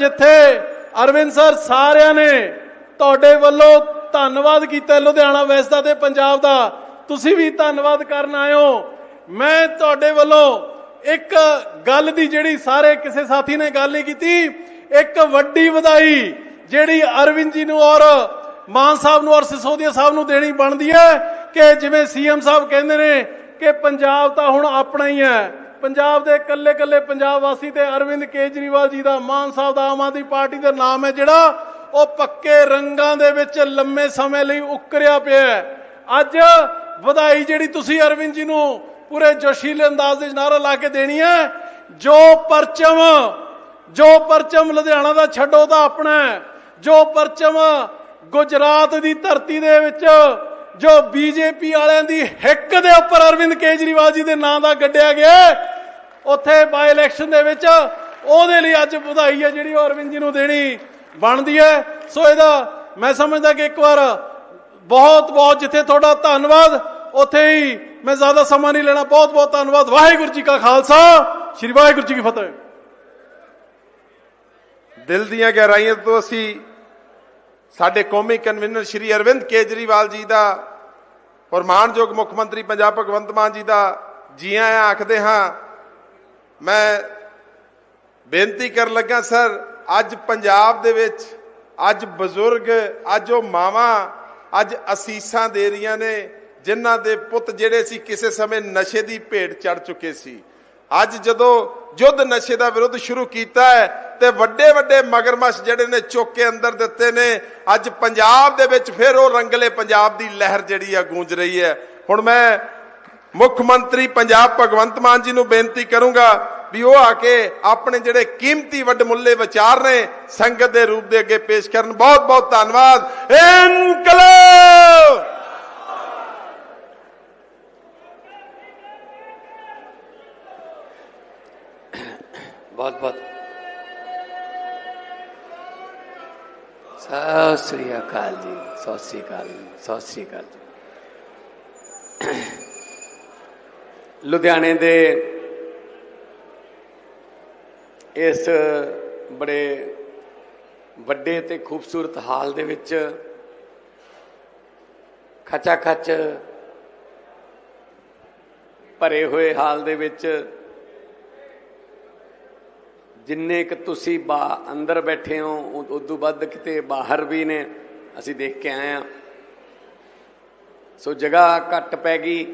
ਜਿੱਥੇ ਅਰਵਿੰਦ ਸਰ ਸਾਰਿਆਂ ਨੇ ਤੁਹਾਡੇ ਵੱਲੋਂ ਧੰਨਵਾਦ ਕੀਤਾ ਲੁਧਿਆਣਾ ਵੈਸਟ ਦਾ ਤੇ ਪੰਜਾਬ ਦਾ। ਤੁਸੀਂ ਵੀ ਧੰਨਵਾਦ ਕਰਨ ਆਇਓ ਮੈਂ ਤੁਹਾਡੇ ਵੱਲੋਂ ਇੱਕ ਗੱਲ ਦੀ ਜਿਹੜੀ ਸਾਰੇ ਕਿਸੇ ਸਾਥੀ ਨੇ ਗੱਲ ਨਹੀਂ ਕੀਤੀ, ਇੱਕ ਵੱਡੀ ਵਧਾਈ ਜਿਹੜੀ ਅਰਵਿੰਦ ਜੀ ਨੂੰ ਔਰ ਮਾਨ ਸਾਹਿਬ ਨੂੰ ਔਰ ਸਿਸੋਦੀਆ ਸਾਹਿਬ ਨੂੰ ਦੇਣੀ ਬਣਦੀ ਹੈ ਕਿ ਜਿਵੇਂ ਸੀਐਮ ਸਾਹਿਬ ਕਹਿੰਦੇ ਨੇ ਕਿ ਪੰਜਾਬ ਤਾਂ ਹੁਣ ਆਪਣਾ ਹੀ ਹੈ। ਪੰਜਾਬ ਦੇ ਇਕੱਲੇ ਇਕੱਲੇ ਪੰਜਾਬ ਵਾਸੀ ਤੇ ਅਰਵਿੰਦ ਕੇਜਰੀਵਾਲ ਜੀ ਦਾ ਮਾਨ ਸਾਹਿਬ ਦਾ ਆਮ ਆਦਮੀ ਪਾਰਟੀ ਦਾ ਨਾਮ ਹੈ ਜਿਹੜਾ ਉਹ ਪੱਕੇ ਰੰਗਾਂ ਦੇ ਵਿੱਚ ਲੰਮੇ ਸਮੇਂ ਲਈ ਉੱਕਰਿਆ ਪਿਆ ਹੈ। ਅੱਜ ਵਧਾਈ ਜਿਹੜੀ ਤੁਸੀਂ ਅਰਵਿੰਦ ਜੀ ਨੂੰ ਪੂਰੇ ਜੋਸ਼ੀਲੇ ਅੰਦਾਜ਼ ਦੇ ਨਾਰਾ ਲਾ ਕੇ ਦੇਣੀ ਹੈ, ਜੋ ਪਰਚਮ ਜੋ ਪਰਚਮ ਲੁਧਿਆਣਾ ਦਾ ਛੱਡੋ ਤਾਂ ਆਪਣਾ ਜੋ ਪਰਚਮ ਗੁਜਰਾਤ ਦੀ ਧਰਤੀ ਦੇ ਵਿੱਚ, ਜੋ ਬੀਜੇਪੀ ਵਾਲਿਆਂ ਦੀ ਹਿੱਕ ਦੇ ਉੱਪਰ ਅਰਵਿੰਦ ਕੇਜਰੀਵਾਲ ਜੀ ਦੇ ਨਾਂ ਦਾ ਗੱਡਿਆ ਗਿਆ ਉੱਥੇ ਬਾਈ ਇਲੈਕਸ਼ਨ ਦੇ ਵਿੱਚ ਉਹਦੇ ਲਈ ਅੱਜ ਵਧਾਈ ਹੈ ਜਿਹੜੀ ਉਹ ਅਰਵਿੰਦ ਜੀ ਨੂੰ ਦੇਣੀ ਬਣਦੀ ਹੈ। ਸੋ ਇਹਦਾ ਮੈਂ ਸਮਝਦਾ ਕਿ ਇੱਕ ਵਾਰ ਬਹੁਤ ਬਹੁਤ ਜਿੱਥੇ ਤੁਹਾਡਾ ਧੰਨਵਾਦ, ਉੱਥੇ ਹੀ ਮੈਂ ਜ਼ਿਆਦਾ ਸਮਾਂ ਨਹੀਂ ਲੈਣਾ। ਬਹੁਤ ਬਹੁਤ ਧੰਨਵਾਦ। ਵਾਹਿਗੁਰੂ ਜੀ ਕਾ ਖਾਲਸਾ। ਸ੍ਰੀ ਵਾਹਿਗੁਰੂ ਜੀ ਕੀ ਫਤਿਹ। ਦਿਲ ਦੀਆਂ ਗਹਿਰਾਈਆਂ ਤੋਂ ਅਸੀਂ ਸਾਡੇ ਕੌਮੀ ਕਨਵੀਨਰ ਸ਼੍ਰੀ ਅਰਵਿੰਦ ਕੇਜਰੀਵਾਲ ਜੀ ਦਾ ਔਰ ਮਾਨਯੋਗ ਮੁੱਖ ਮੰਤਰੀ ਪੰਜਾਬ ਭਗਵੰਤ ਮਾਨ ਜੀ ਦਾ ਜੀ ਆਇਆਂ ਆਖਦੇ ਹਾਂ ਮੈਂ ਬੇਨਤੀ ਕਰਨ ਲੱਗਾ, ਸਰ, ਅੱਜ ਪੰਜਾਬ ਦੇ ਵਿੱਚ ਅੱਜ ਬਜ਼ੁਰਗ, ਅੱਜ ਉਹ ਮਾਵਾਂ, ਅੱਜ ਅਸੀਸਾਂ ਦੇ ਰਹੀਆਂ ਨੇ, ਜਿਨ੍ਹਾਂ ਦੇ ਪੁੱਤ ਜਿਹੜੇ ਸੀ ਕਿਸੇ ਸਮੇਂ ਨਸ਼ੇ ਦੀ ਭੇਟ ਚੜ ਚੁੱਕੇ ਸੀ। ਅੱਜ ਜਦੋਂ ਯੁੱਧ ਨਸ਼ੇ ਦਾ ਵਿਰੋਧ ਸ਼ੁਰੂ ਕੀਤਾ ਹੈ ਤੇ ਵੱਡੇ ਵੱਡੇ ਮਗਰਮੱਛ ਜਿਹੜੇ ਨੇ ਚੁੱਕ ਕੇ ਅੰਦਰ ਦਿੱਤੇ ਨੇ, ਅੱਜ ਪੰਜਾਬ ਦੇ ਵਿੱਚ ਫਿਰ ਉਹ ਰੰਗਲੇ ਪੰਜਾਬ ਦੀ ਲਹਿਰ ਜਿਹੜੀ ਆ ਗੂੰਜ ਰਹੀ ਹੈ। ਹੁਣ ਮੈਂ ਮੁੱਖ ਮੰਤਰੀ ਪੰਜਾਬ ਭਗਵੰਤ ਮਾਨ ਜੀ ਨੂੰ ਬੇਨਤੀ ਕਰੂੰਗਾ ਵੀ ਉਹ ਆ ਕੇ ਆਪਣੇ ਜਿਹੜੇ ਕੀਮਤੀ ਵੱਡ ਮੁੱਲੇ ਵਿਚਾਰ ਨੇ ਸੰਗਤ ਦੇ ਰੂਪ ਦੇ ਅੱਗੇ ਪੇਸ਼ ਕਰਨ। ਬਹੁਤ ਬਹੁਤ ਧੰਨਵਾਦ। ਇਨਕਲਾਬ! ਬਹੁਤ ਬਹੁਤ। ਸਤਿ ਸ੍ਰੀ ਅਕਾਲ ਜੀ, ਸਤਿ ਸ੍ਰੀ ਅਕਾਲ, ਸਤਿ ਸ੍ਰੀ ਅਕਾਲ ਲੁਧਿਆਣੇ ਦੇ ਇਸ ਬੜੇ ਵੱਡੇ ਤੇ ਖੂਬਸੂਰਤ ਹਾਲ ਦੇ ਵਿੱਚ ਖਚਾ ਖਚ ਭਰੇ ਹੋਏ ਹਾਲ ਦੇ ਵਿੱਚ ਜਿੰਨੇ ਕਿ ਤੁਸੀਂ ਬਾ ਅੰਦਰ ਬੈਠੇ ਹੋ ਉਦੋਂ ਵੱਧ ਕਿਤੇ ਬਾਹਰ ਵੀ ਨੇ, ਅਸੀਂ ਦੇਖ ਕੇ ਆਏ ਆ ਸੋ ਜਗ੍ਹਾ ਘੱਟ ਪੈ ਗਈ।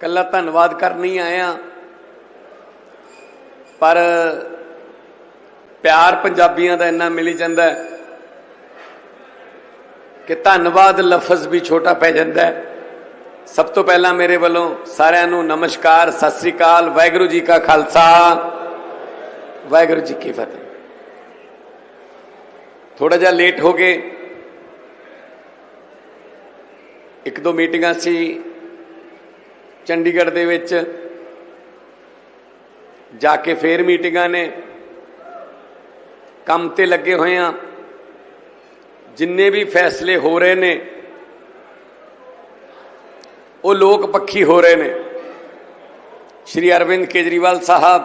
ਕੱਲਾ ਧੰਨਵਾਦ ਕਰਨ ਕਰਨੀ ਆਇਆ ਪਰ ਪਿਆਰ ਪੰਜਾਬੀਆਂ ਦਾ ਇੰਨਾ ਮਿਲੀ ਜਾਂਦਾ ਕਿ ਧੰਨਵਾਦ ਲਫ਼ਜ਼ ਵੀ ਛੋਟਾ ਪੈ ਜਾਂਦਾ ਸਭ ਤੋਂ ਪਹਿਲਾਂ ਮੇਰੇ ਵੱਲੋਂ ਸਾਰਿਆਂ ਨੂੰ ਨਮਸਕਾਰ, ਸਤਿ ਸ੍ਰੀ ਅਕਾਲ, ਵਾਹਿਗੁਰੂ ਜੀ ਕਾ ਖਾਲਸਾ, ਵਾਹਿਗੁਰੂ ਜੀ ਕੀ ਫਤਿਹ। ਥੋੜਾ ਜਿਹਾ ਲੇਟ ਹੋ ਗਏ। ਇੱਕ ਦੋ ਮੀਟਿੰਗਾਂ ਸੀ। ਚੰਡੀਗੜ੍ਹ ਦੇ ਵਿੱਚ ਜਾ ਕੇ ਫੇਰ ਮੀਟਿੰਗਾਂ ਨੇ। ਕੰਮ ਤੇ ਲੱਗੇ ਹੋਏ ਆ। ਜਿੰਨੇ ਵੀ ਫੈਸਲੇ ਹੋ ਰਹੇ ਨੇ, ਉਹ ਲੋਕ ਪੱਖੀ ਹੋ ਰਹੇ ਨੇ। ਸ਼੍ਰੀ ਅਰਵਿੰਦ ਕੇਜਰੀਵਾਲ ਸਾਹਿਬ,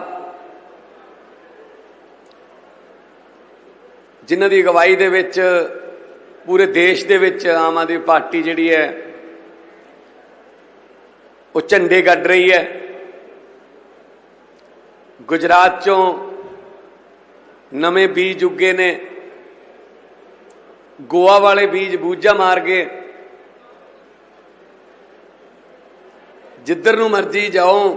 ਜਿਨ੍ਹਾਂ ਦੀ ਅਗਵਾਈ ਦੇ ਵਿੱਚ, ਪੂਰੇ ਦੇਸ਼ ਦੇ ਵਿੱਚ ਆਮ ਆਦਮੀ ਪਾਰਟੀ ਜਿਹੜੀ ਹੈ ਉਹ ਝੰਡੇ ਗੱਡ ਰਹੀ ਹੈ। ਗੁਜਰਾਤ ਚੋਂ ਨਵੇਂ ਬੀਜ ਉੱਗੇ ਨੇ। ਗੋਆ ਵਾਲੇ ਬੀਜ ਬੂਝਾ ਮਾਰ ਗਏ। ਜਿੱਧਰ ਨੂੰ ਮਰਜ਼ੀ ਜਾਓ,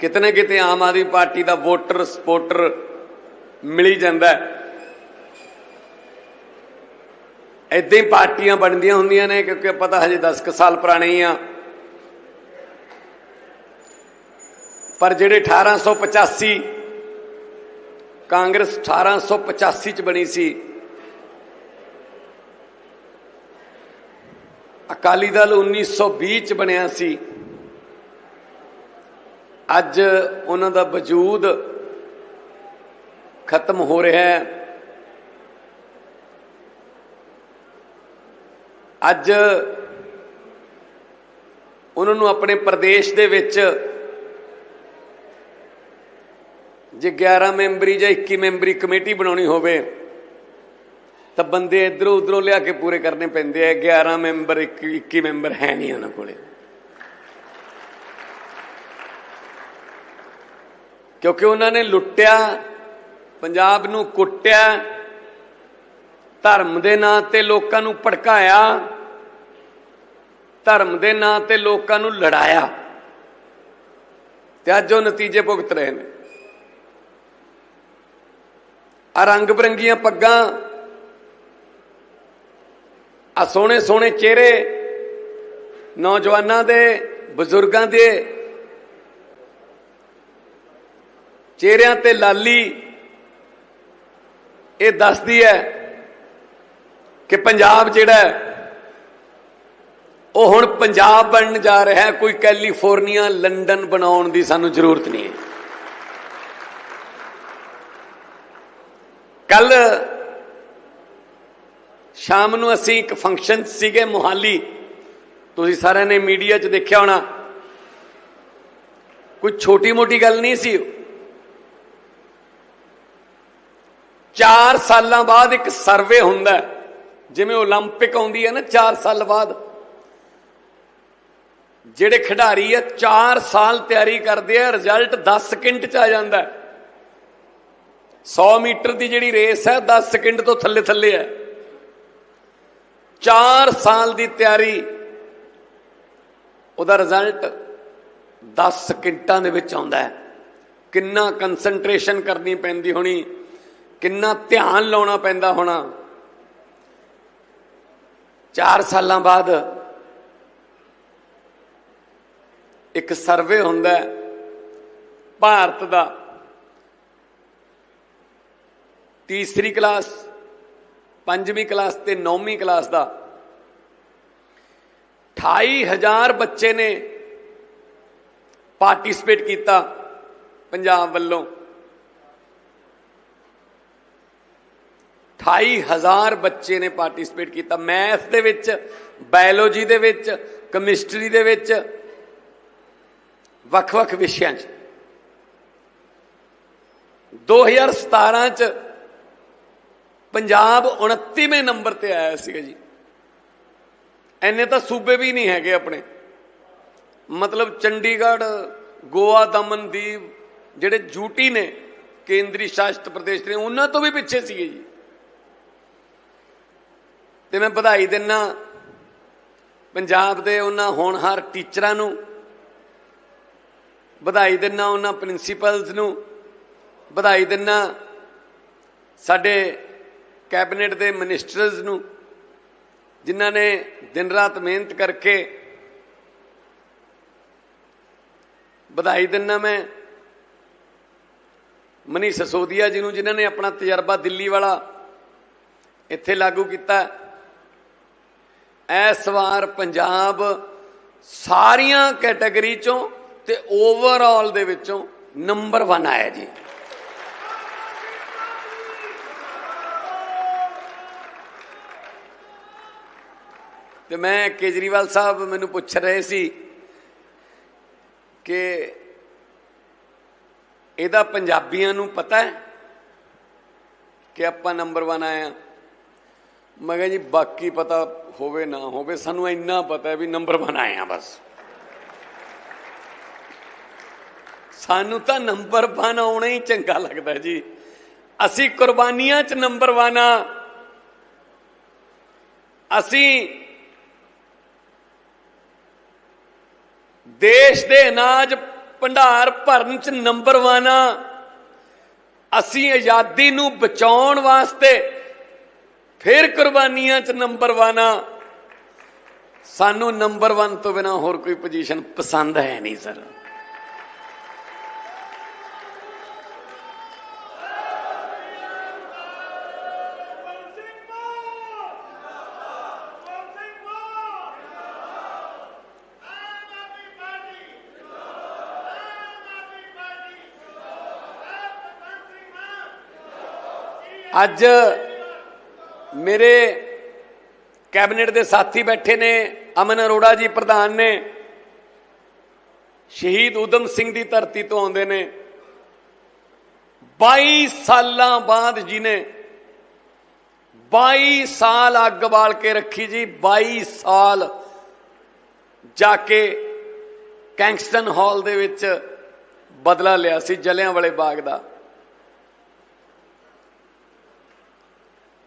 ਕਿਤਨੇ ਕਿਤੇ ਆਮ ਆਦਮੀ ਪਾਰਟੀ ਦਾ ਵੋਟਰ ਸਪੋਰਟਰ ਮਿਲੀ ਜਾਂਦਾ ਹੈ। ਹੀ ਪਾਰਟੀਆਂ ਬਣਦੀਆਂ ਹੁੰਦੀਆਂ ਨੇ, ਕਿਉਂਕਿ ਪਤਾ ਹਜੇ 10 ਕੁ ਸਾਲ ਪੁਰਾਣੇ ਹੀ ਆ ਪਰ ਜਿਹੜੇ 1885 ਕਾਂਗਰਸ 1885 ਚ ਬਣੀ ਸੀ, ਅਕਾਲੀ ਦਲ 1920 ਚ ਬਣਿਆ ਸੀ, ਅੱਜ ਉਹਨਾਂ ਦਾ ਵਜੂਦ ਖਤਮ ਹੋ ਰਿਹਾ ਹੈ। ਅੱਜ ਉਹਨਾਂ ਨੂੰ ਆਪਣੇ ਪ੍ਰਦੇਸ਼ ਦੇ ਵਿੱਚ ਜੇ 11 ਮੈਂਬਰੀ ਜਾਂ 21 ਮੈਂਬਰੀ ਕਮੇਟੀ ਬਣਾਉਣੀ ਹੋਵੇ, ਤਾਂ ਬੰਦੇ ਇਧਰੋਂ ਉਧਰੋਂ ਲਿਆ ਕੇ ਪੂਰੇ ਕਰਨੇ ਪੈਂਦੇ ਆ। 11 ਮੈਂਬਰ 21 ਮੈਂਬਰ ਹੈ ਨਹੀਂ ਉਹਨਾਂ ਕੋਲੇ। ਕਿਉਂਕਿ ਉਹਨਾਂ ਨੇ ਲੁੱਟਿਆ, ਪੰਜਾਬ ਨੂੰ ਕੁੱਟਿਆ, ਧਰਮ ਦੇ ਨਾਂ ਤੇ ਲੋਕਾਂ ਨੂੰ ਭੜਕਾਇਆ, ਧਰਮ ਦੇ ਨਾਂ ਤੇ ਲੋਕਾਂ ਨੂੰ ਲੜਾਇਆ। ਤੇ ਅੱਜ ਉਹ ਨਤੀਜੇ ਭੁਗਤ ਰਹੇ ਨੇ। ਆ ਰੰਗ ਬਰੰਗੀਆਂ ਪੱਗਾਂ, ਆ ਸੋਹਣੇ ਸੋਹਣੇ ਚਿਹਰੇ ਨੌਜਵਾਨਾਂ ਦੇ, ਬਜ਼ੁਰਗਾਂ ਦੇ, ਚਿਹਰਿਆਂ ਤੇ ਲਾਲੀ, ਇਹ ਦੱਸਦੀ ਹੈ ਕਿ ਪੰਜਾਬ ਜਿਹੜਾ ਉਹ ਹੁਣ ਪੰਜਾਬ ਬਣਨ ਜਾ ਰਿਹਾ ਕੋਈ ਕੈਲੀਫੋਰਨੀਆ, ਲੰਡਨ ਬਣਾਉਣ ਦੀ ਸਾਨੂੰ ਜ਼ਰੂਰਤ ਨਹੀਂ ਹੈ। ਕੱਲ ਸ਼ਾਮ ਨੂੰ ਅਸੀਂ ਇੱਕ ਫੰਕਸ਼ਨ ਸੀਗੇ ਮੁਹਾਲੀ ਤੁਸੀਂ ਸਾਰਿਆਂ ਨੇ ਮੀਡੀਆ 'ਚ ਦੇਖਿਆ ਹੋਣਾ ਕੋਈ ਛੋਟੀ ਮੋਟੀ ਗੱਲ ਨਹੀਂ ਸੀ 4 ਸਾਲਾਂ ਬਾਅਦ ਇੱਕ ਸਰਵੇ ਹੁੰਦਾ ਹੈ। ਜਿਵੇਂ 올림픽 ਆਉਂਦੀ ਹੈ ਨਾ 4 ਸਾਲ ਬਾਅਦ ਜਿਹੜੇ ਖਿਡਾਰੀ ਆ 4 ਸਾਲ ਤਿਆਰੀ ਕਰਦੇ ਆ ਰਿਜ਼ਲਟ 10 ਸਕਿੰਟ ਚ ਆ ਜਾਂਦਾ ਹੈ 100 ਮੀਟਰ ਦੀ ਜਿਹੜੀ ਰੇਸ ਹੈ 10 ਸਕਿੰਟ ਤੋਂ ਥੱਲੇ ਥੱਲੇ ਹੈ। 4 ਸਾਲ ਦੀ ਤਿਆਰੀ। ਉਹਦਾ ਰਿਜ਼ਲਟ 10 ਸਕਿੰਟਾਂ ਦੇ ਵਿੱਚ ਆਉਂਦਾ ਹੈ। ਕਿੰਨਾ ਕਨਸੈਂਟਰੇਸ਼ਨ ਕਰਨੀ ਪੈਂਦੀ ਹੋਣੀ, ਕਿੰਨਾ ਧਿਆਨ ਲਾਉਣਾ ਪੈਂਦਾ ਹੋਣਾ। 4 ਸਾਲਾਂ ਬਾਅਦ ਇੱਕ ਸਰਵੇ ਹੁੰਦਾ ਭਾਰਤ ਦਾ ਤੀਸਰੀ ਕਲਾਸ, ਪੰਜਵੀਂ ਕਲਾਸ ਤੇ ਨੌਵੀਂ ਕਲਾਸ ਦਾ 28000 ਬੱਚੇ ਨੇ ਪਾਰਟਿਸਿਪੇਟ ਕੀਤਾ ਪੰਜਾਬ ਵੱਲੋਂ। 28000 ਬੱਚੇ ਨੇ ਪਾਰਟਿਸਿਪੇਟ ਕੀਤਾ ਮੈਥ ਦੇ ਵਿੱਚ, ਬਾਇਓਲੋਜੀ ਦੇ ਵਿੱਚ, ਕੈਮਿਸਟਰੀ ਦੇ ਵਿੱਚ, ਵੱਖ-ਵੱਖ ਵਿਸ਼ਿਆਂ 'ਚ। 2017 'ਚ ਪੰਜਾਬ 29ਵੇਂ ਨੰਬਰ ਤੇ ਆਇਆ ਸੀਗਾ ਜੀ। ਐਨੇ ਤਾਂ ਸੂਬੇ ਵੀ ਨਹੀਂ ਹੈਗੇ ਆਪਣੇ। ਮਤਲਬ ਚੰਡੀਗੜ੍ਹ, ਗੋਆ, ਦਮਨਦੀਪ ਜਿਹੜੇ ਯੂਟੀ ਨੇ, ਕੇਂਦਰੀ ਸ਼ਾਸਿਤ ਪ੍ਰਦੇਸ਼ ਨੇ, ਉਹਨਾਂ ਤੋਂ ਵੀ ਪਿੱਛੇ ਸੀਗੇ ਜੀ। ਤੇ ਮੈਂ ਵਧਾਈ ਦਿੰਨਾ ਪੰਜਾਬ ਦੇ ਉਹਨਾਂ ਹੋਣਹਾਰ ਟੀਚਰਾਂ ਨੂੰ। ਵਧਾਈ ਦਿੰਨਾ ਉਹਨਾਂ ਪ੍ਰਿੰਸੀਪਲਸ ਨੂੰ। ਵਧਾਈ ਦਿੰਨਾ ਸਾਡੇ ਕੈਬਨਿਟ ਦੇ ਮਿਨਿਸਟਰਸ ਨੂੰ, ਜਿਨ੍ਹਾਂ ਨੇ ਦਿਨ ਰਾਤ ਮਿਹਨਤ ਕਰਕੇ ਵਧਾਈ ਦਿੰਨਾ ਮੈਂ। ਮਨੀ ਸਸੋਦੀਆ ਜੀ ਨੂੰ, ਜਿਨ੍ਹਾਂ ਨੇ ਆਪਣਾ ਤਜਰਬਾ ਦਿੱਲੀ ਵਾਲਾ ਇੱਥੇ ਲਾਗੂ ਕੀਤਾ। ਇਸ ਵਾਰ ਪੰਜਾਬ ਸਾਰੀਆਂ ਕੈਟਾਗਰੀ ਚੋਂ ਤੇ ਓਵਰਆਲ ਦੇ ਵਿੱਚੋਂ ਨੰਬਰ 1 ਆਇਆ ਜੀ। ਤੇ ਮੈਂ ਕੇਜਰੀਵਾਲ ਸਾਹਿਬ ਮੈਨੂੰ ਪੁੱਛ ਰਹੇ ਸੀ ਕਿ ਇਹਦਾ ਪੰਜਾਬੀਆਂ ਨੂੰ ਪਤਾ ਹੈ ਕਿ ਆਪਾਂ ਨੰਬਰ 1 ਆਏ ਆ ਮੈਂ ਕਿਹਾ ਜੀ, ਬਾਕੀ ਪਤਾ ਹੋਵੇ ਨਾ ਹੋਵੇ, ਸਾਨੂੰ ਇੰਨਾ ਪਤਾ ਹੈ ਵੀ ਨੰਬਰ 1 ਆਏ ਆ ਬਸ। ਸਾਨੂੰ ਤਾਂ ਨੰਬਰ 1 ਆਉਣਾ ਹੀ ਚੰਗਾ ਲੱਗਦਾ ਜੀ। ਅਸੀਂ ਕੁਰਬਾਨੀਆਂ 'ਚ ਨੰਬਰ 1 ਆ ਅਸੀਂ ਦੇਸ਼ ਦੇ ਅਨਾਜ ਭੰਡਾਰ ਭਰਨ 'ਚ ਨੰਬਰ 1 ਆ। ਅਸੀਂ ਆਜ਼ਾਦੀ ਨੂੰ ਬਚਾਉਣ ਵਾਸਤੇ ਫਿਰ ਕੁਰਬਾਨੀਆਂ 'ਚ ਨੰਬਰ 1 ਆ। ਸਾਨੂੰ ਨੰਬਰ 1 ਤੋਂ ਬਿਨਾ ਹੋਰ ਕੋਈ ਪੋਜੀਸ਼ਨ ਪਸੰਦ ਹੈ ਨਹੀਂ ਸਰ ਅੱਜ ਮੇਰੇ ਕੈਬਨਿਟ ਦੇ ਸਾਥੀ ਬੈਠੇ ਨੇ, ਅਮਨ ਅਰੋੜਾ ਜੀ ਪ੍ਰਧਾਨ ਨੇ। ਸ਼ਹੀਦ ਉਦਮ ਸਿੰਘ ਦੀ ਧਰਤੀ ਤੋਂ ਆਉਂਦੇ ਨੇ। 22 ਸਾਲਾਂ ਬਾਅਦ ਜਿਹਨੇ 22 ਸਾਲ ਅੱਗ ਬਾਲ ਕੇ ਰੱਖੀ ਜੀ 22 ਸਾਲ ਜਾ ਕੇ ਕੈਂਗਸਟਨ ਹਾਲ ਦੇ ਵਿੱਚ ਬਦਲਾ ਲਿਆ ਸੀ ਜਲਿਆਂ ਵਾਲੇ ਬਾਗ ਦਾ।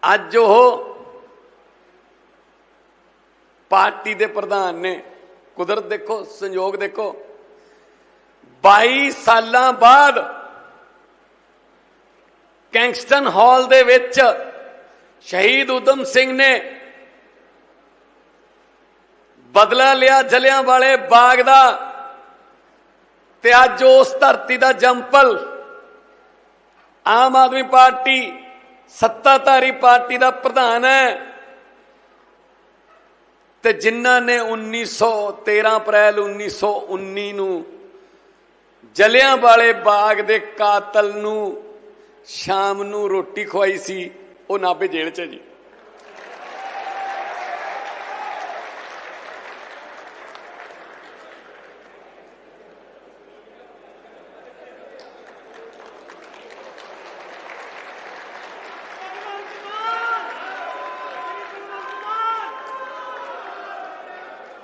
ਅੱਜ ਉਹ ਪਾਰਟੀ ਦੇ ਪ੍ਰਧਾਨ ਨੇ। ਕੁਦਰਤ ਦੇਖੋ, ਸੰਯੋਗ ਦੇਖੋ। 22 ਸਾਲਾਂ ਬਾਅਦ ਕੈਂਗਸਟਨ ਹਾਲ ਦੇ ਵਿੱਚ ਸ਼ਹੀਦ ਉਦਮ ਸਿੰਘ ਨੇ ਬਦਲਾ ਲਿਆ ਜਲਿਆਂ ਵਾਲੇ ਬਾਗ ਦਾ ਤੇ ਅੱਜ ਉਸ ਧਰਤੀ ਦਾ ਜੰਪਲ ਆਮ ਆਦਮੀ ਪਾਰਟੀ ਸੱਤਾਧਾਰੀ ਪਾਰਟੀ ਦਾ ਪ੍ਰਧਾਨ ਹੈ। ਤੇ ਜਿਨ੍ਹਾਂ ਨੇ 1913 ਅਪ੍ਰੈਲ 1919 ਨੂੰ ਜਲਿਆਂ ਵਾਲੇ ਬਾਗ ਦੇ ਕਾਤਲ ਨੂੰ ਸ਼ਾਮ ਨੂੰ ਰੋਟੀ ਖਵਾਈ ਸੀ, ਉਹ ਨਾਭੇ ਜੇਲ੍ਹ 'ਚ ਜੀ।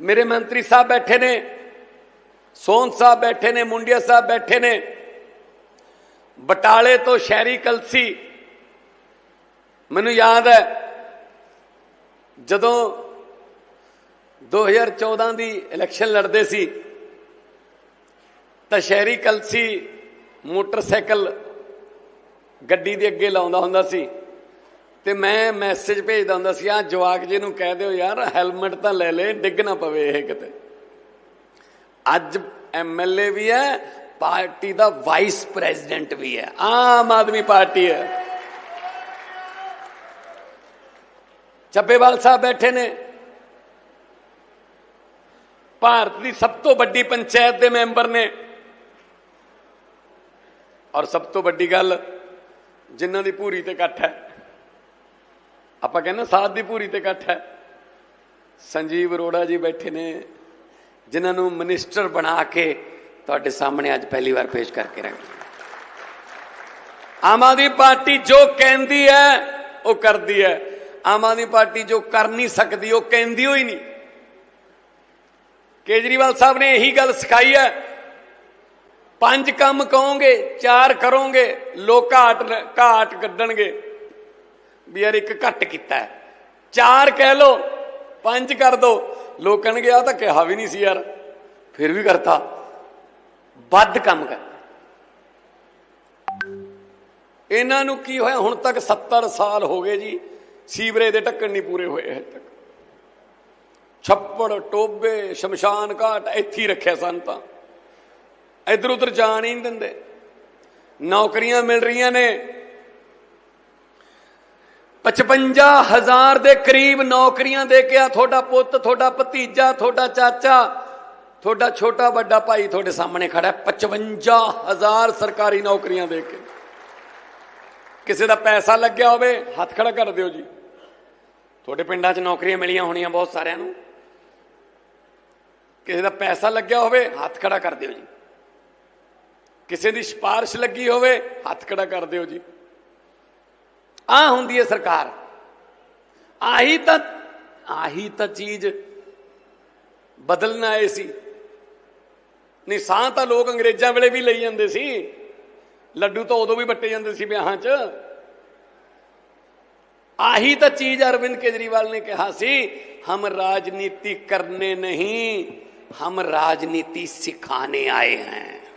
ਮੇਰੇ ਮੰਤਰੀ ਸਾਹਿਬ ਬੈਠੇ ਨੇ ਸੋਨ ਸਾਹਿਬ ਬੈਠੇ ਨੇ, ਮੁੰਡਿਆ ਸਾਹਿਬ ਬੈਠੇ ਨੇ, ਬਟਾਲੇ ਤੋਂ ਸ਼ਹਿਰੀ ਕਲਸੀ। ਮੈਨੂੰ ਯਾਦ ਹੈ, ਜਦੋਂ 2014 ਦੀ ਇਲੈਕਸ਼ਨ ਲੜਦੇ ਸੀ, ਤਾਂ ਸ਼ਹਿਰੀ ਕਲਸੀ ਮੋਟਰਸਾਈਕਲ ਗੱਡੀ ਦੇ ਅੱਗੇ ਲਾਉਂਦਾ ਹੁੰਦਾ ਸੀ। ਤੇ ਮੈਂ ਮੈਸੇਜ ਭੇਜਦਾ ਹੁੰਦਾ ਸੀ ਆ ਜਵਾਕ ਜੀ ਨੂੰ ਕਹਿ ਦਿਓ ਯਾਰ ਹੈਲਮਟ ਤਾਂ ਲੈ ਲੈ, ਡਿੱਗ ਨਾ ਪਵੇ ਇਹ ਕਿਤੇ। ਅੱਜ ਐਮਐਲਏ ਵੀ ਹੈ, ਪਾਰਟੀ ਦਾ ਵਾਈਸ ਪ੍ਰੈਜ਼ੀਡੈਂਟ ਵੀ ਹੈ। ਆਮ ਆਦਮੀ ਪਾਰਟੀ ਹੈ। ਚੱਬੇਵਾਲ ਸਾਹਿਬ ਬੈਠੇ ਨੇ। ਭਾਰਤ ਦੀ ਸਭ ਤੋਂ ਵੱਡੀ ਪੰਚਾਇਤ ਦੇ ਮੈਂਬਰ ਨੇ। ਔਰ ਸਭ ਤੋਂ ਵੱਡੀ ਗੱਲ, ਜਿਨ੍ਹਾਂ ਦੀ ਪੂਰੀ ਤੇ ਇਕੱਠ ਹੈ। ਆਪਾਂ ਕਹਿੰਦੇ ਸਾਧ ਦੀ ਪੂਰੀ ਤੇ ਇਕੱਠ ਹੈ। ਸੰਜੀਵ ਅਰੋੜਾ ਜੀ ਬੈਠੇ ਨੇ, ਜਿਨ੍ਹਾਂ ਨੂੰ ਮਿਨਿਸਟਰ ਬਣਾ ਕੇ ਤੁਹਾਡੇ ਸਾਹਮਣੇ ਅੱਜ ਪਹਿਲੀ ਵਾਰ ਪੇਸ਼ ਕਰਕੇ ਰੱਖ ਆਮ ਆਦਮੀ ਪਾਰਟੀ ਜੋ ਕਹਿੰਦੀ ਹੈ, ਉਹ ਕਰਦੀ ਹੈ। ਆਮ ਆਦਮੀ ਪਾਰਟੀ ਜੋ ਕਰ ਨਹੀਂ ਸਕਦੀ, ਉਹ ਕਹਿੰਦੀ ਹੋਈ ਨਹੀਂ। ਕੇਜਰੀਵਾਲ ਸਾਹਿਬ ਨੇ ਇਹੀ ਗੱਲ ਸਿਖਾਈ ਹੈ, ਪੰਜ ਕੰਮ ਕਹੋਗੇ, ਚਾਰ ਕਰੋਗੇ, ਲੋਕ ਘਾਟ ਘਾਟ ਕੱਢਣਗੇ। ਵੀ ਯਾਰ ਇੱਕ ਘੱਟ ਕੀਤਾ ਚਾਰ ਕਹਿ ਲੋ ਪੰਜ ਕਰ ਦੋ। ਲੋਕ ਕਹਿਣਗੇ ਆ ਤਾਂ ਕਿਹਾ ਵੀ ਨਹੀਂ ਸੀ ਯਾਰ। ਫਿਰ ਵੀ ਕਰਤਾ। ਵੱਧ ਕੰਮ ਕਰ। ਇਹਨਾਂ ਨੂੰ ਕੀ ਹੋਇਆ? ਹੁਣ ਤੱਕ 70 ਸਾਲ ਹੋ ਗਏ ਜੀ। ਸੀਵਰੇਜ ਦੇ ਢੱਕਣ ਨਹੀਂ ਪੂਰੇ ਹੋਏ ਹਜੇ ਤੱਕ। ਛੱਪੜ, ਟੋਬੇ, ਸ਼ਮਸ਼ਾਨ ਘਾਟ, ਇੱਥੇ ਹੀ ਰੱਖਿਆ ਸਨ ਤਾਂ। ਇਧਰ ਉਧਰ ਜਾਣ ਹੀ ਨਹੀਂ ਦਿੰਦੇ। ਨੌਕਰੀਆਂ ਮਿਲ ਰਹੀਆਂ ਨੇ। 55000 ਦੇ ਕਰੀਬ ਨੌਕਰੀਆਂ ਦੇ ਕੇ ਆ ਤੁਹਾਡਾ ਪੁੱਤ, ਤੁਹਾਡਾ ਭਤੀਜਾ, ਤੁਹਾਡਾ ਚਾਚਾ, ਤੁਹਾਡਾ ਛੋਟਾ ਵੱਡਾ ਭਾਈ ਤੁਹਾਡੇ ਸਾਹਮਣੇ ਖੜਾ ਹੈ। 55000 ਸਰਕਾਰੀ ਨੌਕਰੀਆਂ ਦੇ ਕੇ। ਕਿਸੇ ਦਾ ਪੈਸਾ ਲੱਗਿਆ ਹੋਵੇ, ਹੱਥ ਖੜਾ ਕਰ ਦਿਓ ਜੀ। ਤੁਹਾਡੇ ਪਿੰਡਾਂ 'ਚ ਨੌਕਰੀਆਂ ਮਿਲੀਆਂ ਹੋਣੀਆਂ ਬਹੁਤ ਸਾਰਿਆਂ ਨੂੰ। ਕਿਸੇ ਦਾ ਪੈਸਾ ਲੱਗਿਆ ਹੋਵੇ, ਹੱਥ ਖੜਾ ਕਰ ਦਿਓ ਜੀ। ਕਿਸੇ ਦੀ ਸਿਫਾਰਿਸ਼ ਲੱਗੀ ਹੋਵੇ, ਹੱਥ ਖੜਾ ਕਰ ਦਿਓ ਜੀ। ਆ ਹੁੰਦੀ ਹੈ ਸਰਕਾਰ ਆਹੀ ਤਾਂ ਆਹੀ ਤਾਂ ਚੀਜ਼ ਬਦਲਣ ਆਏ ਸੀ ਨਹੀਂ ਸਾਹ ਤਾਂ ਲੋਕ ਅੰਗਰੇਜ਼ਾਂ ਵੇਲੇ ਵੀ ਲਈ ਜਾਂਦੇ ਸੀ ਲੱਡੂ ਤਾਂ ਉਦੋਂ ਵੀ ਵੱਟੇ ਜਾਂਦੇ ਸੀ ਵਿਆਹਾਂ 'ਚ ਆਹੀ ਤਾਂ ਚੀਜ਼ ਅਰਵਿੰਦ ਕੇਜਰੀਵਾਲ ਨੇ ਕਿਹਾ ਸੀ ਹਮ ਰਾਜਨੀਤੀ ਕਰਨੇ ਨਹੀਂ ਹਮ ਰਾਜਨੀਤੀ ਸਿਖਾਣੇ ਆਏ हैं।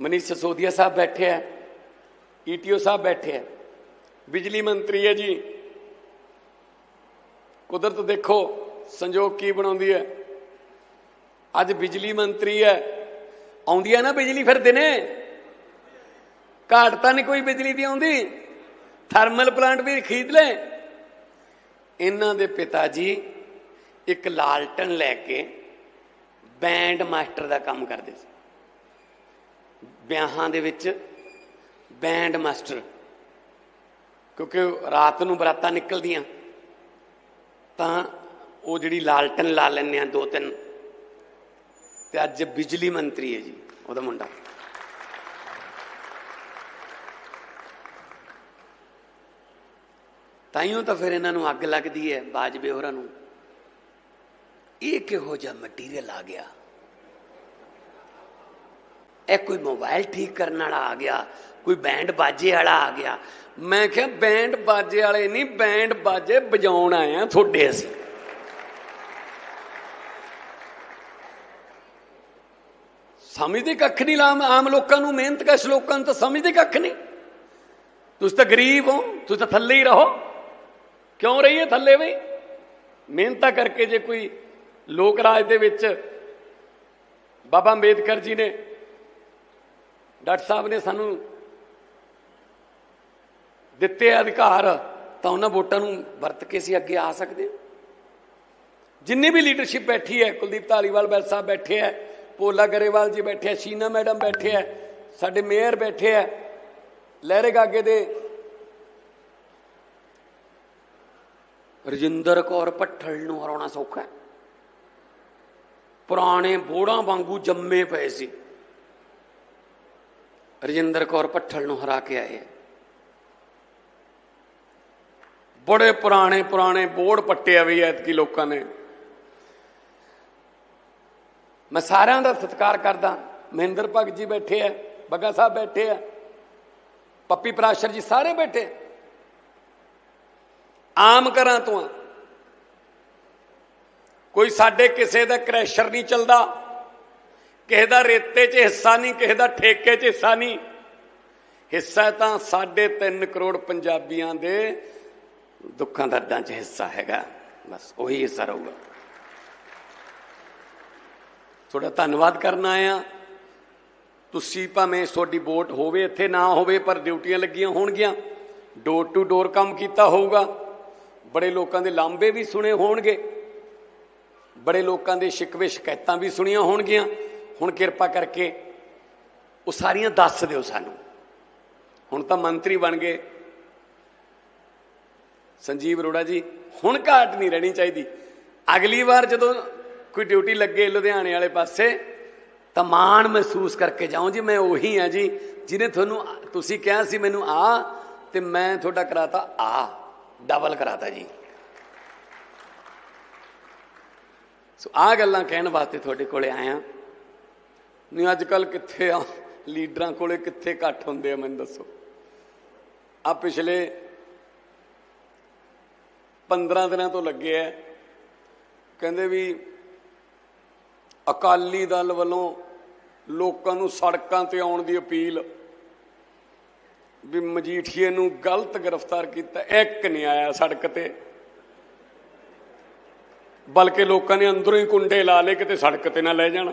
ਮਨੀਸ਼ ਸਸੋਦੀਆ ਸਾਹਿਬ ਬੈਠੇ ਹੈ ਈਟੀਓ ਸਾਹਿਬ ਬੈਠੇ ਹੈ ਬਿਜਲੀ ਮੰਤਰੀ ਹੈ ਜੀ। ਕੁਦਰਤ ਦੇਖੋ, ਸੰਜੋਗ ਕੀ ਬਣਾਉਂਦੀ ਹੈ। ਅੱਜ ਬਿਜਲੀ ਮੰਤਰੀ ਹੈ। ਆਉਂਦੀ ਹੈ ਨਾ ਬਿਜਲੀ ਫਿਰ ਦਿਨੇ? ਘਾਟ ਤਾਂ ਨਹੀਂ ਕੋਈ ਬਿਜਲੀ ਦੀ ਆਉਂਦੀ। ਥਰਮਲ ਪਲਾਂਟ ਵੀ ਖਰੀਦ ਲੈ ਇਹਨਾਂ ਦੇ ਪਿਤਾ ਜੀ ਇੱਕ ਲਾਲਟਨ ਲੈ ਕੇ ਬੈਂਡ ਮਾਸਟਰ ਦਾ ਕੰਮ ਕਰਦੇ ਸੀ। ਵਿਆਹਾਂ ਦੇ ਵਿੱਚ ਬੈਂਡ ਮਾਸਟਰ। ਕਿਉਂਕਿ ਰਾਤ ਨੂੰ ਬਰਾਤਾਂ ਨਿਕਲਦੀਆਂ, ਤਾਂ ਉਹ ਜਿਹੜੀ ਲਾਲਟਨ ਲਾ ਲੈਂਦੇ ਆ ਦੋ ਤਿੰਨ। ਤੇ ਅੱਜ ਬਿਜਲੀ ਮੰਤਰੀ ਹੈ ਜੀ, ਉਹਦਾ ਮੁੰਡਾ। ਤਾਈਓ ਤਾਂ ਫਿਰ ਇਹਨਾਂ ਨੂੰ ਅੱਗ ਲੱਗਦੀ ਹੈ, ਬਾਜਵੇ ਹੋਰਾਂ ਨੂੰ। ਇਹ ਕਿਹੋ ਜਿਹਾ ਮਟੀਰੀਅਲ ਆ ਗਿਆ? ਇਹ ਕੋਈ ਮੋਬਾਈਲ ਠੀਕ ਕਰਨ ਵਾਲਾ ਆ ਗਿਆ, ਕੋਈ ਬੈਂਡ ਬਾਜੇ ਵਾਲਾ ਆ ਗਿਆ। ਮੈਂ ਕਿਹਾ, ਬੈਂਡ ਬਾਜੇ ਵਾਲੇ ਨਹੀਂ, ਬੈਂਡ ਬਾਜੇ ਵਜਾਉਣ ਆਏ ਆ ਤੁਹਾਡੇ ਅਸੀਂ। ਸਮਝਦੇ ਕੱਖ ਨਹੀਂ ਲਾਮ, ਆਮ ਲੋਕਾਂ ਨੂੰ ਮਿਹਨਤ ਕਸ਼ ਲੋਕਾਂ ਨੂੰ ਤਾਂ ਸਮਝਦੇ ਕੱਖ ਨਹੀਂ। ਤੁਸੀਂ ਤਾਂ ਗਰੀਬ ਹੋ, ਤੁਸੀਂ ਤਾਂ ਥੱਲੇ ਹੀ ਰਹੋ। ਕਿਉਂ ਰਹੀਏ ਥੱਲੇ ਬਈ? ਮਿਹਨਤਾਂ ਕਰਕੇ ਜੇ ਕੋਈ ਲੋਕ ਰਾਜ ਦੇ ਵਿੱਚ ਬਾਬਾ ਅੰਬੇਦਕਰ ਜੀ ਨੇ ਡਾਕਟਰ ਸਾਹਿਬ ਨੇ ਸਾਨੂੰ ਦਿੱਤੇ ਅਧਿਕਾਰ ਤਾਂ ਉਹਨਾਂ ਵੋਟਾਂ ਨੂੰ ਵਰਤ ਕੇ ਅਸੀਂ ਅੱਗੇ ਆ ਸਕਦੇ ਜਿੰਨੀ ਵੀ ਲੀਡਰਸ਼ਿਪ ਬੈਠੀ ਹੈ, ਕੁਲਦੀਪ ਧਾਲੀਵਾਲ ਬੈਲ ਸਾਹਿਬ ਬੈਠੇ ਹੈ, ਪੋਲਾ ਗਰੇਵਾਲ ਜੀ ਬੈਠੇ ਹੈ, ਸ਼ੀਨਾ ਮੈਡਮ ਬੈਠੇ ਹੈ, ਸਾਡੇ ਮੇਅਰ ਬੈਠੇ ਹੈ, ਲਹਿਰੇ ਗਾਗੇ ਦੇ ਰਜਿੰਦਰ ਕੌਰ ਭੱਠਲ ਨੂੰ ਹਰਾਉਣਾ ਸੌਖਾ ਹੈ। ਪੁਰਾਣੇ ਬੋੜਾਂ ਵਾਂਗੂ ਜੰਮੇ ਪਏ ਸੀ। ਰਜਿੰਦਰ ਕੌਰ ਭੱਠਲ ਨੂੰ ਹਰਾ ਕੇ ਆਏ। ਬੜੇ ਪੁਰਾਣੇ ਪੁਰਾਣੇ ਬੋਰਡ ਪੱਟਿਆ ਵੀ ਐਤਕੀ ਲੋਕਾਂ ਨੇ। ਮੈਂ ਸਾਰਿਆਂ ਦਾ ਸਤਿਕਾਰ ਕਰਦਾ। ਮਹਿੰਦਰ ਭਗਤ ਜੀ ਬੈਠੇ ਆ, ਬੱਗਾ ਸਾਹਿਬ ਬੈਠੇ ਆ, ਪੱਪੀ ਪ੍ਰਾਸ਼ਰ ਜੀ ਸਾਰੇ ਬੈਠੇ। ਆਮ ਘਰਾਂ ਤੋਂ ਕੋਈ ਸਾਡੇ ਕਿਸੇ ਦਾ ਕ੍ਰੈਸ਼ਰ ਨਹੀਂ ਚੱਲਦਾ। ਕਿਸੇ ਦਾ ਰੇਤੇ 'ਚ ਹਿੱਸਾ ਨਹੀਂ, ਕਿਸੇ ਦਾ ਠੇਕੇ 'ਚ ਹਿੱਸਾ ਨਹੀਂ। ਹਿੱਸਾ ਤਾਂ 3.5 ਕਰੋੜ ਪੰਜਾਬੀਆਂ ਦੇ ਦੁੱਖਾਂ ਦਰਦਾਂ 'ਚ ਹਿੱਸਾ ਹੈਗਾ। ਬਸ ਉਹੀ ਹਿੱਸਾ ਰਹੂਗਾ। ਤੁਹਾਡਾ ਧੰਨਵਾਦ ਕਰਨ ਆਇਆ। ਤੁਸੀਂ ਭਾਵੇਂ ਤੁਹਾਡੀ ਵੋਟ ਹੋਵੇ, ਇੱਥੇ ਨਾ ਹੋਵੇ, ਪਰ ਡਿਊਟੀਆਂ ਲੱਗੀਆਂ ਹੋਣਗੀਆਂ। ਡੋਰ ਟੂ ਡੋਰ ਕੰਮ ਕੀਤਾ ਹੋਊਗਾ। ਬੜੇ ਲੋਕਾਂ ਦੇ ਲਾਂਬੇ ਵੀ ਸੁਣੇ ਹੋਣਗੇ। ਬੜੇ ਲੋਕਾਂ ਦੇ ਸ਼ਿਕਵੇ ਸ਼ਿਕਾਇਤਾਂ ਵੀ ਸੁਣੀਆਂ ਹੋਣਗੀਆਂ। ਹੁਣ ਕਿਰਪਾ ਕਰਕੇ ਉਹ ਸਾਰੀਆਂ ਦੱਸ ਦਿਓ ਸਾਨੂੰ। ਹੁਣ ਤਾਂ ਮੰਤਰੀ ਬਣ ਗਏ। ਸੰਜੀਵ ਅਰੋੜਾ ਜੀ, ਹੁਣ ਘਾਟ ਨਹੀਂ ਰਹਿਣੀ ਚਾਹੀਦੀ। ਅਗਲੀ ਵਾਰ ਜਦੋਂ ਕੋਈ ਡਿਊਟੀ ਲੱਗੇ ਲੁਧਿਆਣੇ ਵਾਲੇ ਪਾਸੇ, ਤਾਂ ਮਾਣ ਮਹਿਸੂਸ ਕਰਕੇ ਜਾਓ ਜੀ, ਮੈਂ ਉਹੀ ਆ ਜੀ, ਜਿਹਨੇ ਤੁਹਾਨੂੰ ਤੁਸੀਂ ਕਿਹਾ ਸੀ ਮੈਨੂੰ ਆ, ਤੇ ਮੈਂ ਤੁਹਾਡਾ ਕਰਾਤਾ ਆ। ਡਬਲ ਕਰਾਤਾ ਜੀ। ਸੋ ਆ ਗੱਲਾਂ ਕਹਿਣ ਵਾਸਤੇ ਤੁਹਾਡੇ ਕੋਲੇ ਆਇਆ। ਨਹੀਂ ਅੱਜ ਕੱਲ ਕਿੱਥੇ ਆ? ਲੀਡਰਾਂ ਕੋਲੇ ਕਿੱਥੇ ਘੱਟ ਹੁੰਦੇ ਆ, ਮੈਨੂੰ ਦੱਸੋ? ਆ ਪਿਛਲੇ 15 ਦਿਨਾਂ ਤੋਂ ਲੱਗੇ ਐ। ਕਹਿੰਦੇ ਵੀ ਅਕਾਲੀ ਦਲ ਵੱਲੋਂ ਲੋਕਾਂ ਨੂੰ ਸੜਕਾਂ ਤੇ ਆਉਣ ਦੀ ਅਪੀਲ ਵੀ ਮਜੀਠੀਏ ਨੂੰ ਗਲਤ ਗ੍ਰਿਫਤਾਰ ਕੀਤਾ। ਇੱਕ ਨਹੀਂ ਆਇਆ ਸੜਕ ਤੇ। ਬਲਕਿ ਲੋਕਾਂ ਨੇ ਅੰਦਰੋਂ ਹੀ ਕੁੰਡੇ ਲਾ ਲਏ, ਕਿਤੇ ਸੜਕ ਤੇ ਨਾ ਲੈ ਜਾਣ।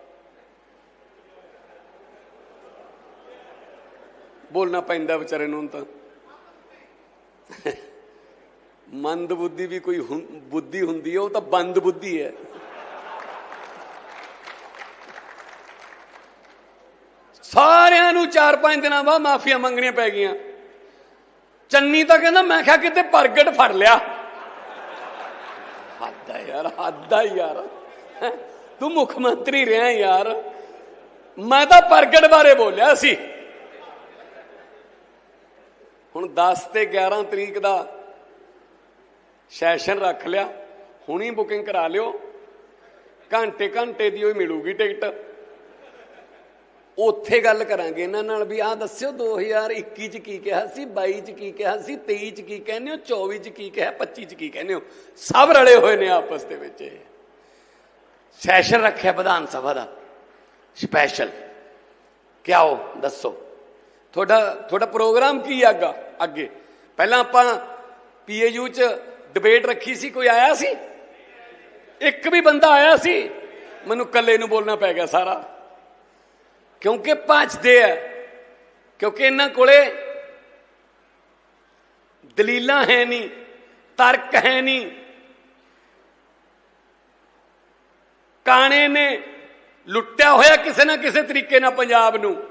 ਬੋਲਣਾ ਪੈਂਦਾ ਵਿਚਾਰੇ ਨੂੰ ਤਾਂ। ਮੰਦ ਬੁੱਧੀ ਵੀ ਕੋਈ ਹੁੰ- ਬੁੱਧੀ ਹੁੰਦੀ ਹੈ ਉਹ ਤਾਂ ਬੰਦ ਬੁੱਧੀ ਹੈ। ਸਾਰਿਆਂ ਨੂੰ 4-5 ਦਿਨਾਂ ਬਾਅਦ ਮਾਫੀਆਂ ਮੰਗਣੀਆਂ ਪੈ ਗਈਆਂ। ਚੰਨੀ ਤਾਂ ਕਹਿੰਦਾ, ਮੈਂ ਕਿਹਾ ਕਿਤੇ ਪ੍ਰਗਟ ਫੜ ਲਿਆ। ਹੱਦ ਹੈ ਯਾਰ, ਹੱਦ ਹੈ ਯਾਰ। ਤੂੰ ਮੁੱਖ ਮੰਤਰੀ ਰਿਹਾ ਯਾਰ। ਮੈਂ ਤਾਂ ਪ੍ਰਗਟ ਬਾਰੇ ਬੋਲਿਆ ਸੀ। ਹੁਣ 10 ਤੇ 11 ਤਰੀਕ ਦਾ ਸੈਸ਼ਨ ਰੱਖ ਲਿਆ, ਹੁਣੀ ਬੁਕਿੰਗ ਕਰਾ ਲਿਓ। ਘੰਟੇ ਘੰਟੇ ਦੀ ਉਹ ਮਿਲੂਗੀ ਟਿਕਟ। ਉੱਥੇ ਗੱਲ ਕਰਾਂਗੇ ਇਹਨਾਂ ਨਾਲ ਵੀ, ਆਹ ਦੱਸਿਓ 2021 ਚ ਕੀ ਕਿਹਾ ਸੀ 22 ਚ ਕੀ ਕਿਹਾ ਸੀ 23 ਚ ਕੀ ਕਹਿੰਦੇ ਹੋ 24 ਚ ਕੀ ਕਿਹਾ 25 ਚ ਕੀ ਕਹਿੰਦੇ ਹੋ? ਸਭ ਰਲੇ ਹੋਏ ਨੇ ਆਪਸ ਦੇ ਵਿੱਚ ਇਹ। ਸੈਸ਼ਨ ਰੱਖਿਆ ਵਿਧਾਨ ਸਭਾ ਦਾ। ਸਪੈਸ਼ਲ। ਕਿਆ ਹੋ? ਦੱਸੋ। ਤੁਹਾਡਾ ਤੁਹਾਡਾ ਪ੍ਰੋਗਰਾਮ ਕੀ ਆਗਾ ਅੱਗੇ ਪਹਿਲਾਂ ਆਪਾਂ ਪੀਏਯੂ ਚ ਡਿਬੇਟ ਰੱਖੀ ਸੀ, ਕੋਈ ਆਇਆ ਸੀ? ਇੱਕ ਵੀ ਬੰਦਾ ਆਇਆ ਸੀ? ਮੈਨੂੰ ਇਕੱਲੇ ਨੂੰ ਬੋਲਣਾ ਪੈ ਗਿਆ ਸਾਰਾ। ਕਿਉਂਕਿ ਭੱਜਦੇ ਆ। ਕਿਉਂਕਿ ਇਹਨਾਂ ਕੋਲੇ ਦਲੀਲਾਂ ਹੈ ਨਹੀਂ, ਤਰਕ ਹੈ ਨਹੀਂ। ਕਾਣੇ ਨੇ ਲੁੱਟਿਆ ਹੋਇਆ ਕਿਸੇ ਨਾ ਕਿਸੇ ਤਰੀਕੇ ਨਾਲ ਪੰਜਾਬ ਨੂੰ।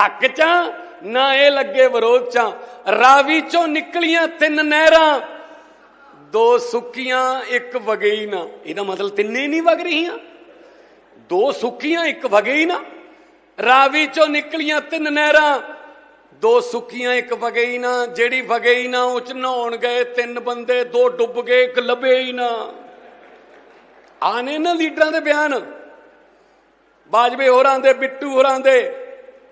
ਹੱਕ ਚਾਂ ਨਾ ਇਹ ਲੱਗੇ ਵਿਰੋਧ ਚਾਂ ਰਾਵੀ ਚੋਂ ਨਿਕਲੀਆਂ ਤਿੰਨ ਨਹਿਰਾਂ, ਦੋ ਸੁੱਕੀਆਂ, ਇੱਕ ਵਗਈ ਨਾ। ਇਹਦਾ ਮਤਲਬ ਤਿੰਨੇ ਨਹੀਂ ਵਗ ਰਹੀਆਂ। ਦੋ ਸੁੱਕੀਆਂ, ਇੱਕ ਵਗਈ ਨਾ। ਰਾਵੀ ਚੋਂ ਨਿਕਲੀਆਂ ਤਿੰਨ ਨਹਿਰਾਂ, ਦੋ ਸੁੱਕੀਆਂ, ਇੱਕ ਵਗਈ ਨਾ। ਜਿਹੜੀ ਵਗਈ ਨਾ, ਉਹ ਚ ਨਹਾਉਣ ਗਏ ਤਿੰਨ ਬੰਦੇ, ਦੋ ਡੁੱਬ ਗਏ, ਇੱਕ ਲੱਭੇ ਹੀ ਨਾ। ਆਨੇ ਨਾ ਲੀਡਰਾਂ ਦੇ ਬਿਆਨ। ਬਾਜਵੇ ਹੋਰਾਂ ਦੇ, ਬਿੱਟੂ ਹੋਰਾਂ ਦੇ।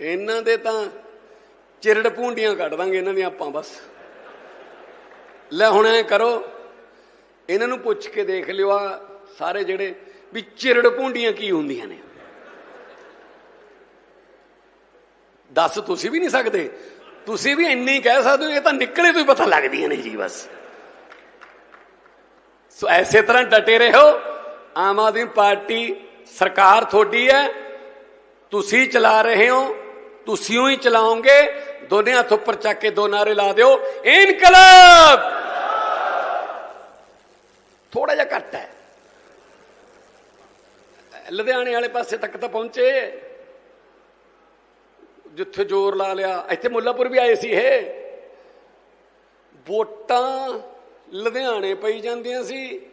ਇਹਨਾਂ ਦੇ ਤਾਂ ਚਿਰੜ ਭੂੰਡੀਆਂ ਕੱਢ ਦਾਂਗੇ ਇਹਨਾਂ ਦੀਆਂ ਆਪਾਂ ਬਸ। ਲੈ ਹੁਣ ਐ ਕਰੋ, ਇਹਨਾਂ ਨੂੰ ਪੁੱਛ ਕੇ ਦੇਖ ਲਿਓ ਆ ਸਾਰੇ ਜਿਹੜੇ ਵੀ ਚਿਰੜ ਭੁੰਡੀਆਂ ਕੀ ਹੁੰਦੀਆਂ ਨੇ। ਦੱਸ ਤੁਸੀਂ ਵੀ ਨਹੀਂ ਸਕਦੇ। ਤੁਸੀਂ ਵੀ ਇੰਨੀ ਕਹਿ ਸਕਦੇ ਹੋ, ਇਹ ਤਾਂ ਨਿਕਲੇ ਤੋਂ ਹੀ ਪਤਾ ਲੱਗਦੀਆਂ ਨੇ ਜੀ ਬਸ। ਸੋ ਐਸੇ ਤਰ੍ਹਾਂ ਡਟੇ ਰਹੋ, ਆਮ ਆਦਮੀ ਪਾਰਟੀ ਸਰਕਾਰ ਤੁਹਾਡੀ ਹੈ, ਤੁਸੀਂ ਚਲਾ ਰਹੇ ਹੋ ਤੁਸੀਂ ਹੀ ਚਲਾਓਗੇ, ਦੋਨੇ ਹੱਥ ਉੱਪਰ ਚੱਕ ਕੇ ਦੋ ਨਾਰੇ ਲਾ ਦਿਓ। ਇਨਕਲਾਬ! ਥੋੜਾ ਜਿਹਾ ਘੱਟ ਹੈ। ਲੁਧਿਆਣੇ ਵਾਲੇ ਪਾਸੇ ਤੱਕ ਤਾਂ ਪਹੁੰਚੇ। ਜਿੱਥੇ ਜ਼ੋਰ ਲਾ ਲਿਆ। ਇੱਥੇ ਮੁੱਲਾਪੁਰ ਵੀ ਆਏ ਸੀ ਇਹ। ਵੋਟਾਂ ਲੁਧਿਆਣੇ ਪਈ ਜਾਂਦੀਆਂ ਸੀ।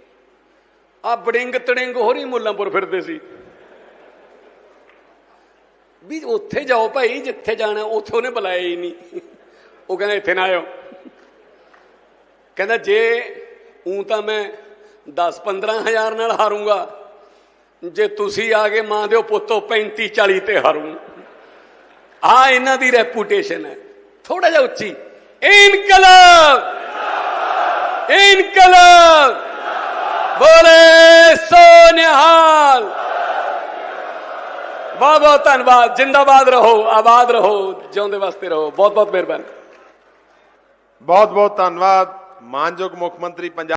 ਆ ਬੜਿੰਗ ਤੜਿੰਗ ਹੋਰੀ ਮੁੱਲਾਪੁਰ ਫਿਰਦੇ ਸੀ। ਵੀ ਉੱਥੇ ਜਾਓ ਭਾਈ, ਜਿੱਥੇ ਜਾਣਾ, ਉੱਥੇ ਉਹਨੇ ਬੁਲਾਇਆ ਹੀ ਨਹੀਂ। ਉਹ ਕਹਿੰਦਾ, ਇੱਥੇ ਨਾ ਆਇਓ। ਕਹਿੰਦਾ, ਜੇ ਉਂ ਤਾਂ ਮੈਂ 10 15000 ਨਾਲ ਹਾਰੂੰਗਾ। ਜੇ ਤੁਸੀਂ ਆ ਕੇ ਮਾਂ ਦਿਓ ਪੁੱਤੋ 35 40 ਤੇ ਹਾਰੂ। ਆ ਇਹਨਾਂ ਦੀ ਰੈਪੂਟੇਸ਼ਨ ਹੈ। ਥੋੜਾ ਜਿਹਾ ਉੱਚੀ। ਇਨਕਲਾਬ! ਇਨਕਲਾਬ! ਬੋਲੇ ਸੋ ਨਿਹਾਲ! ਬਹੁਤ ਬਹੁਤ ਧੰਨਵਾਦ। ਜਿੰਦਾਬਾਦ ਰਹੋ, ਆਬਾਦ ਰਹੋ, ਜਿਉਂਦੇ ਵਾਸਤੇ ਰਹੋ। ਬਹੁਤ ਬਹੁਤ ਮਿਹਰਬਾਨੀ। ਬਹੁਤ ਬਹੁਤ ਧੰਨਵਾਦ। ਮਾਨਯੋਗ ਮੁੱਖ ਮੰਤਰੀ ਪੰਜਾਬ